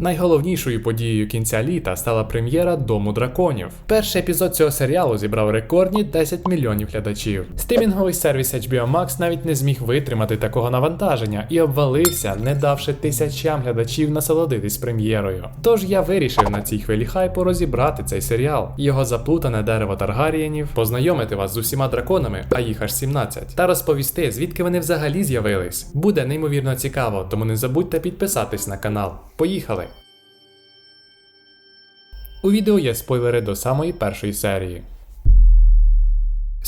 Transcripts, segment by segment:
Найголовнішою подією кінця літа стала прем'єра Дому драконів. Перший епізод цього серіалу зібрав рекордні 10 мільйонів глядачів. Стрімінговий сервіс HBO Max навіть не зміг витримати такого навантаження і обвалився, не давши тисячам глядачів насолодитись прем'єрою. Тож я вирішив на цій хвилі хайпу розібрати цей серіал, його заплутане дерево Таргарієнів, познайомити вас з усіма драконами, а їх аж 17, та розповісти, звідки вони взагалі з'явились. Буде неймовірно цікаво, тому не забудьте підписатись на канал. Поїхали! У відео є спойлери до самої першої серії.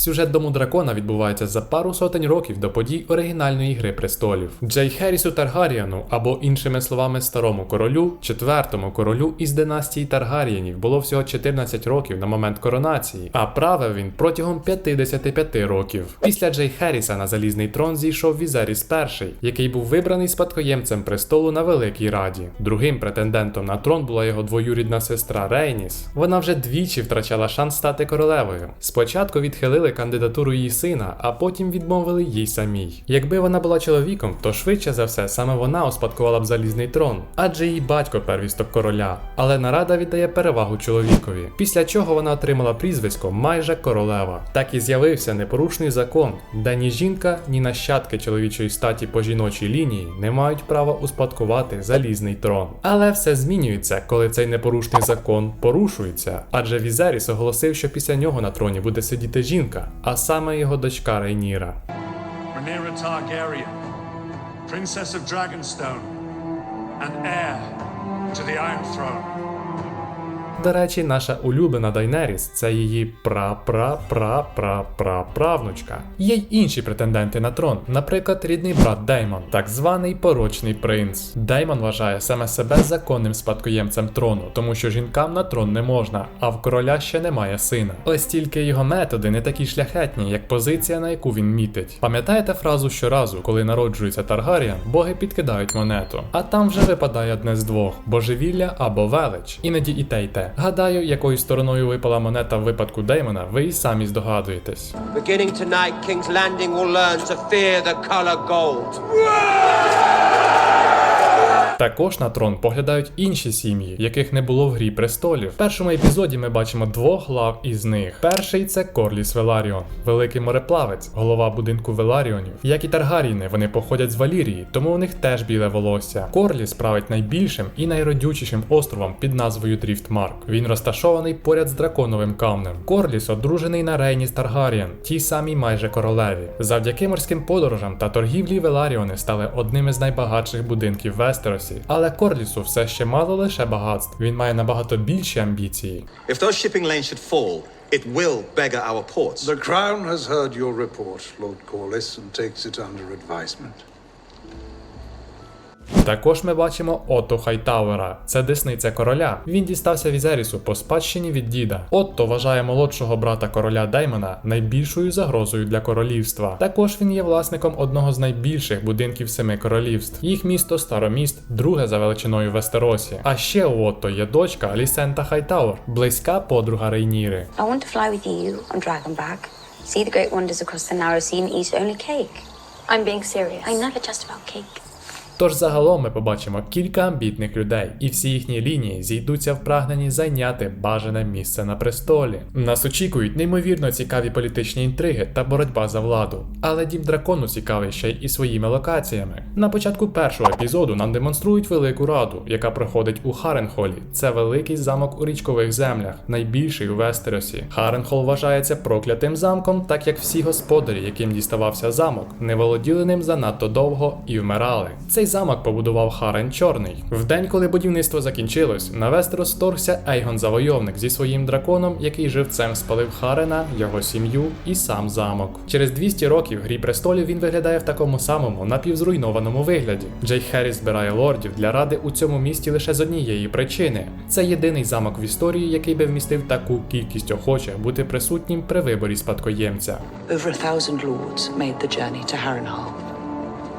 Сюжет Дому дракона відбувається за пару сотень років до подій оригінальної Гри престолів. Джей Херісу Таргаріану, або іншими словами, старому королю, четвертому королю із династії Таргарієнів було всього 14 років на момент коронації, а правив він протягом 55 років. Після Джей Херіса на залізний трон зійшов Візеріс І, який був вибраний спадкоємцем престолу на Великій Раді. Другим претендентом на трон була його двоюрідна сестра Рейніс. Вона вже двічі втрачала шанс стати королевою. Спочатку відхилили кандидатуру її сина, а потім відмовили їй самій. Якби вона була чоловіком, то швидше за все саме вона успадкувала б залізний трон, адже її батько первісток короля. Але нарада віддає перевагу чоловікові. Після чого вона отримала прізвисько майже королева. Так і з'явився непорушний закон, де ні жінка, ні нащадки чоловічої статі по жіночій лінії не мають права успадкувати залізний трон. Але все змінюється, коли цей непорушний закон порушується, адже Візеріс оголосив, що після нього на троні буде сидіти жінка, а саме його дочка Рейніра. Rhaenyra Targaryen, Princess of Dragonstone, and heir to the Iron Throne. До речі, наша улюблена Дайнеріс це її пра-пра-пра-пра-пра-правнучка. Є й інші претенденти на трон, наприклад, рідний брат Деймон, так званий порочний принц. Деймон вважає саме себе законним спадкоємцем трону, тому що жінкам на трон не можна, а в короля ще немає сина. Ось тільки його методи не такі шляхетні, як позиція, на яку він мітить. Пам'ятаєте фразу щоразу, коли народжується Таргаріан, боги підкидають монету, а там вже випадає одне з двох: божевілля або велич. Іноді і те, й те. Гадаю, якою стороною випала монета в випадку Деймона, ви й самі здогадуєтесь. Beginning tonight, King's Landing will learn to fear the color gold. Також на трон поглядають інші сім'ї, яких не було в грі престолів. В першому епізоді ми бачимо двох глав із них. Перший це Корліс Веларіон, великий мореплавець, голова будинку Веларіонів. Як і Таргаріни, вони походять з Валірії, тому у них теж біле волосся. Корліс править найбільшим і найродючішим островом під назвою Дріфтмарк. Він розташований поряд з драконовим камнем. Корліс одружений на Рейніс Таргаріан, тій самій майже королеві. Завдяки морським подорожам та торгівлі Веларіони стали одним із найбагатших будинків Вестеросі. Але Корлісу все ще мало лише багатств. Він має набагато більші амбіції. If those shipping lanes should fall, it will beggar our ports. The Crown has heard your report, Lord Corliss, and takes it under advisement. Також ми бачимо Отто Хайтауера, це десниця короля. Він дістався Візерісу по спадщині від діда. Отто вважає молодшого брата короля Деймона найбільшою загрозою для королівства. Також він є власником одного з найбільших будинків семи королівств. Їх місто Староміст, друге за величиною Вестеросі. А ще у Отто є дочка Алісента Хайтауер, близька подруга Рейніри. I want to fly with you on Dragonback, see the great wonders across the narrow sea, and eat only cake. I'm being serious. I never just about cake. Тож загалом ми побачимо кілька амбітних людей, і всі їхні лінії зійдуться в прагненні зайняти бажане місце на престолі. Нас очікують неймовірно цікаві політичні інтриги та боротьба за владу. Але дім дракону цікавий ще й і своїми локаціями. На початку першого епізоду нам демонструють велику раду, яка проходить у Харенхолі. Це великий замок у річкових землях, найбільший у Вестеросі. Харенхол вважається проклятим замком, так як всі господарі, яким діставався замок, не володіли ним занадто довго і вмирали. Цей замок побудував Харен Чорний. В день, коли будівництво закінчилось, на Вестерос вторгся Ейгон Завойовник зі своїм драконом, який живцем спалив Харена, його сім'ю і сам замок. Через 200 років Грі престолів він виглядає в такому самому напівзруйнованому вигляді. Джей Херріс збирає лордів для ради у цьому місті лише з однієї причини: це єдиний замок в історії, який би вмістив таку кількість охочих бути присутнім при виборі спадкоємця. Over a thousand lords made the journey to Harrenhal.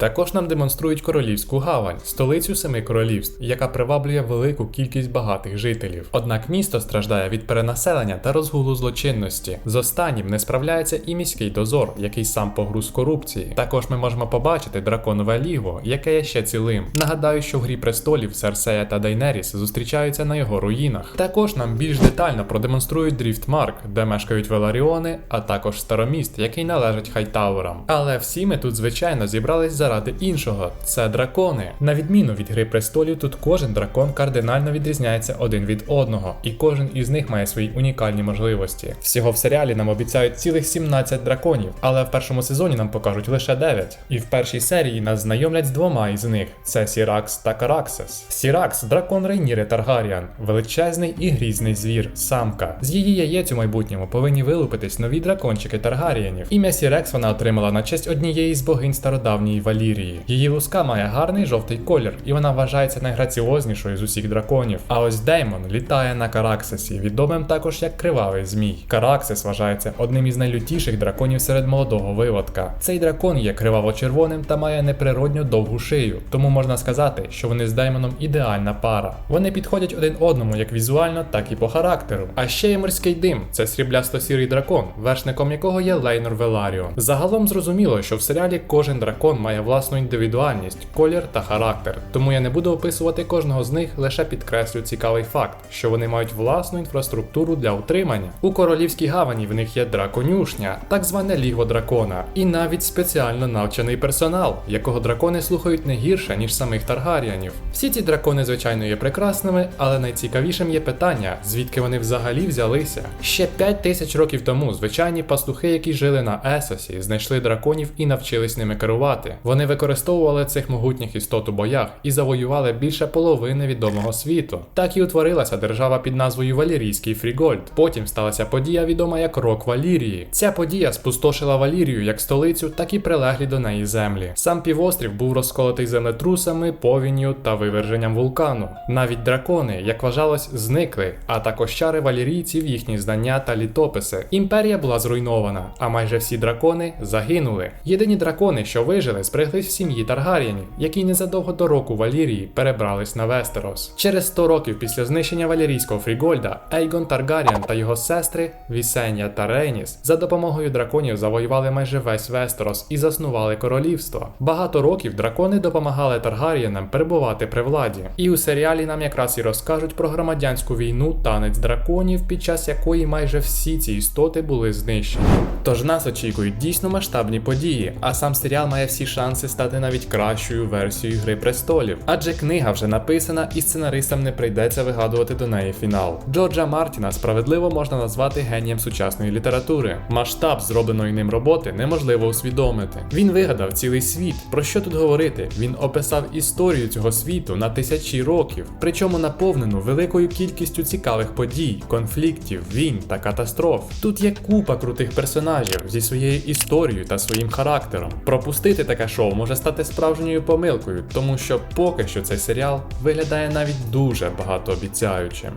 Також нам демонструють королівську гавань, столицю семи королівств, яка приваблює велику кількість багатих жителів. Однак місто страждає від перенаселення та розгулу злочинності. З останнім не справляється і міський дозор, який сам погруз корупції. Також ми можемо побачити драконове лігво, яке є ще цілим. Нагадаю, що в грі престолів Серсея та Дайнеріс зустрічаються на його руїнах. Також нам більш детально продемонструють Дріфтмарк, де мешкають Веларіони, а також староміст, який належить Хайтауерам. Але всі ми тут, звичайно, зібрались заради іншого це дракони. На відміну від гри престолів, тут кожен дракон кардинально відрізняється один від одного, і кожен із них має свої унікальні можливості. Всього в серіалі нам обіцяють цілих 17 драконів, але в першому сезоні нам покажуть лише 9. І в першій серії нас знайомлять з двома із них: це Сіракс та Караксес. Сіракс дракон Рейніри Таргаріан, величезний і грізний звір, самка. З її яєць у майбутньому повинні вилупитись нові дракончики Таргаріанів. Ім'я Сірекс вона отримала на честь однієї з богинь стародавньої Валірії. Її луска має гарний жовтий колір, і вона вважається найграціознішою з усіх драконів. А ось Деймон літає на Караксесі, відомим також як кривавий змій. Караксес вважається одним із найлютіших драконів серед молодого виводка. Цей дракон є криваво-червоним та має неприродньо довгу шию, тому можна сказати, що вони з Деймоном ідеальна пара. Вони підходять один одному як візуально, так і по характеру. А ще є морський дим це сріблясто-сірий дракон, вершником якого є Лейнор Веларіон. Загалом зрозуміло, що в серіалі кожен дракон має власну індивідуальність, колір та характер. Тому я не буду описувати кожного з них, лише підкреслю цікавий факт, що вони мають власну інфраструктуру для утримання. У королівській гавані в них є драконюшня, так зване лігво дракона, і навіть спеціально навчений персонал, якого дракони слухають не гірше, ніж самих таргаріанів. Всі ці дракони, звичайно, є прекрасними, але найцікавішим є питання, звідки вони взагалі взялися. Ще 5 тисяч років тому звичайні пастухи, які жили на Есосі, знайшли драконів і навчились ними керувати. Вони використовували цих могутніх істот у боях і завоювали більше половини відомого світу. Так і утворилася держава під назвою Валірійський Фрігольд. Потім сталася подія, відома як Рок Валірії. Ця подія спустошила Валірію як столицю, так і прилеглі до неї землі. Сам півострів був розколотий землетрусами, повінню та виверженням вулкану. Навіть дракони, як вважалось, зникли, а також чари валірійців, їхні знання та літописи. Імперія була зруйнована, а майже всі дракони загинули. Єдині дракони, що вижили, спряглись в сім'ї Таргаріанів, які незадовго до року Валірії перебрались на Вестерос. Через 100 років після знищення Валірійського Фрігольда, Ейгон Таргаріан та його сестри Вісенія та Рейніс за допомогою драконів завоювали майже весь Вестерос і заснували королівство. Багато років дракони допомагали Таргаріянам перебувати при владі. І у серіалі нам якраз і розкажуть про громадянську війну танець драконів, під час якої майже всі ці істоти були знищені. Тож нас очікують дійсно масштабні події, а сам серіал має всі шанси стати навіть кращою версією Гри престолів. Адже книга вже написана і сценаристам не прийдеться вигадувати до неї фінал. Джорджа Мартіна справедливо можна назвати генієм сучасної літератури. Масштаб зробленої ним роботи неможливо усвідомити. Він вигадав цілий світ. Про що тут говорити? Він описав історію цього світу на тисячі років, причому наповнену великою кількістю цікавих подій, конфліктів, війн та катастроф. Тут є купа крутих персонажів зі своєю історією та своїм характером. Пропустити таке шоу може стати справжньою помилкою, тому що поки що цей серіал виглядає навіть дуже багатообіцяючим.